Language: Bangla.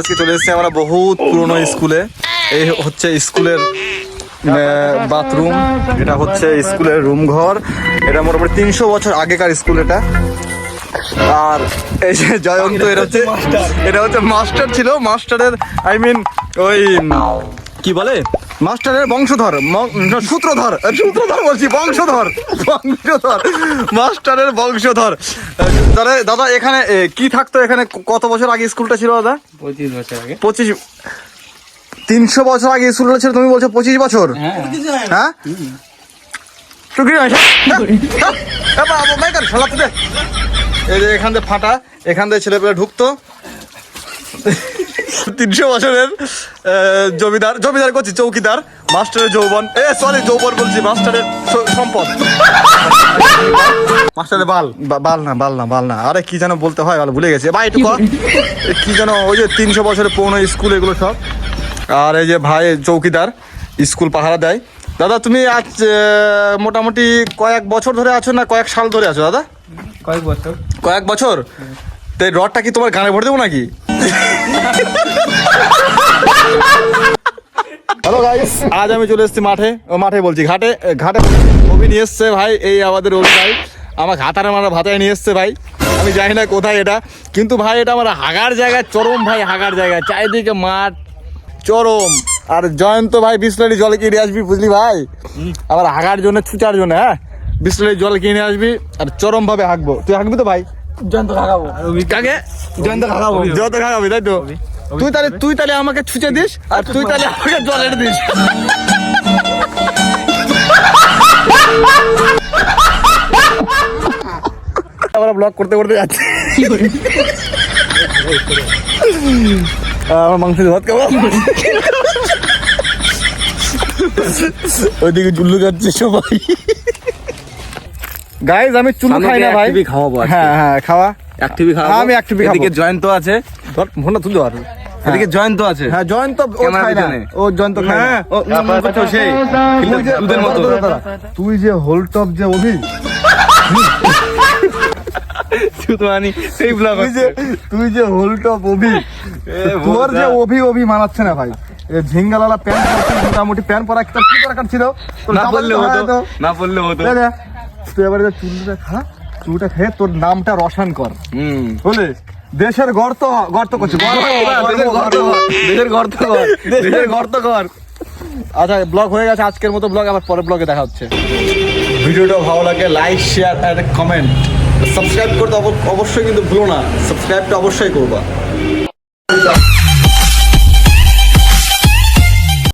আজকে চলে এসেছি আমরা বহুত পুরনো স্কুলে। এই হচ্ছে স্কুলের বাথরুম এটা হচ্ছে স্কুলের রুম ঘর। এটা মোটামুটি তিনশো বছর আগেকার স্কুল এটা। আর এই যে জয়ন্ত এটা হচ্ছে এটা হচ্ছে মাস্টার ছিল। মাস্টারের আই মিন ওই কি বলে? মাস্টারের বংশধর সূত্রধর সূত্রধর বলছি বংশধর বংশধর মাস্টারের বংশধর। দাদা দাদা এখানে কি থাকতো এখানে? কত বছর আগে স্কুলটা ছিল দাদা? পঁচিশ বছর আগে। পঁচিশ তিনশো বছর আগে স্কুলটা ছিল তুমি বলছো পঁচিশ বছর? হ্যাঁ। টুকি এই যে এখান থেকে ফাটা এখান থেকে ছেলেপেলে ঢুকতো। তিনশো বছরের জমিদার জমিদার করছি চৌকিদার মাস্টারের যৌবন। এ সরি যৌবন বলছি মাস্টারের সম্পদ। মাস্টারের বাল। বাল না বাল না বাল না। আরে কি যেন বলতে হয় বাল ভুলে গেছে। ভাই একটু কি যেন ওই যে তিনশো বছরের পুরনো স্কুল এগুলো সব। আর এই যে ভাই চৌকিদার স্কুল পাহারা দেয়। দাদা তুমি আজ মোটামুটি কয়েক বছর ধরে আছো না কয়েক সাল ধরে আছো দাদা? কয়েক বছর। কয়েক বছর? তো রডটা কি তোমার গানে ভরে দেবো নাকি? হ্যালো গাইস আজ আমি চলে এসেছি মাঠে ও মাঠে বলছি ঘাটে ঘাটে অভি নিয়ে এসছে ভাই এই আমাদের অভি ভাই আমার ঘাতারে মারা ভাতায় নিয়ে এসছে ভাই। আমি জানি না কোথায় এটা কিন্তু ভাই এটা আমার হাগার জায়গায় চরম ভাই হাগার জায়গায় চারিদিকে মাঠ চরম। আর জয়ন্ত ভাই বিসলারি জল কিনে আসবি বুঝলি ভাই? আমার হাগার জন্য ছুচার জন্য হ্যাঁ? বিসলারি জল কিনে আসবি আর চরম ভাবে হাঁকবো তুই হাঁকবি তো ভাই? যন্ত্র লাগাবো কাকে? জয়ন্ত খাগাবো। যত খাগাবি তাই তো? তুই তাহলে তুই তাহলে আমাকে ছুঁচে দিস আর তুই তাহলে আমাকে জল এনে দিস। আমরা ব্লগ করতে করতে যাচ্ছি। আমার মাংস ভাত খাব? ওইদিকে জুল্লু খাচ্ছে সবাই। গাইজ আমি খাই না ভাই। খাওয়াবো হ্যাঁ হ্যাঁ খাওয়া। অ্যাক্টিভি খাওয়াবো। হ্যাঁ, আমি খাব। এদিকে জয়ন্ত আছে। ধর পারবি এদিকে জয়ন্ত আছে। হ্যাঁ জয়ন্ত ও খায় না। ও জয়ন্ত খায় না। হ্যাঁ। ও সেই। দুধের মতো। তুই যে হোলটপ যে অভি। শুধু মানে সেই ব্লগ তুই যে তুই যে হোলটপ অভি। তোর যে অভি অভি মানাচ্ছে না ভাই। ঝিঙ্গালালা প্যান্ট মোটামুটি প্যান্ট পরা তোর কি দরকার ছিল না বললে হতো। না বললে হতো। তুই এবারে চুলটা খা চুলটা খেয়ে তোর নামটা রসান কর। হুম। বুঝলি? দেশের গর্ত গর্ত করছি। দেশের গর্ত কর, দেশের গর্ত কর দেশের গর্ত কর। আচ্ছা ব্লগ হয়ে গেছে আজকের মতো ব্লগ আবার পরের ব্লগে দেখা হচ্ছে। ভিডিওটা ভালো লাগে লাইক শেয়ার আর কমেন্ট সাবস্ক্রাইব করতে অব- অবশ্যই কিন্তু ভুলো না। সাবস্ক্রাইবটা অবশ্যই করবা।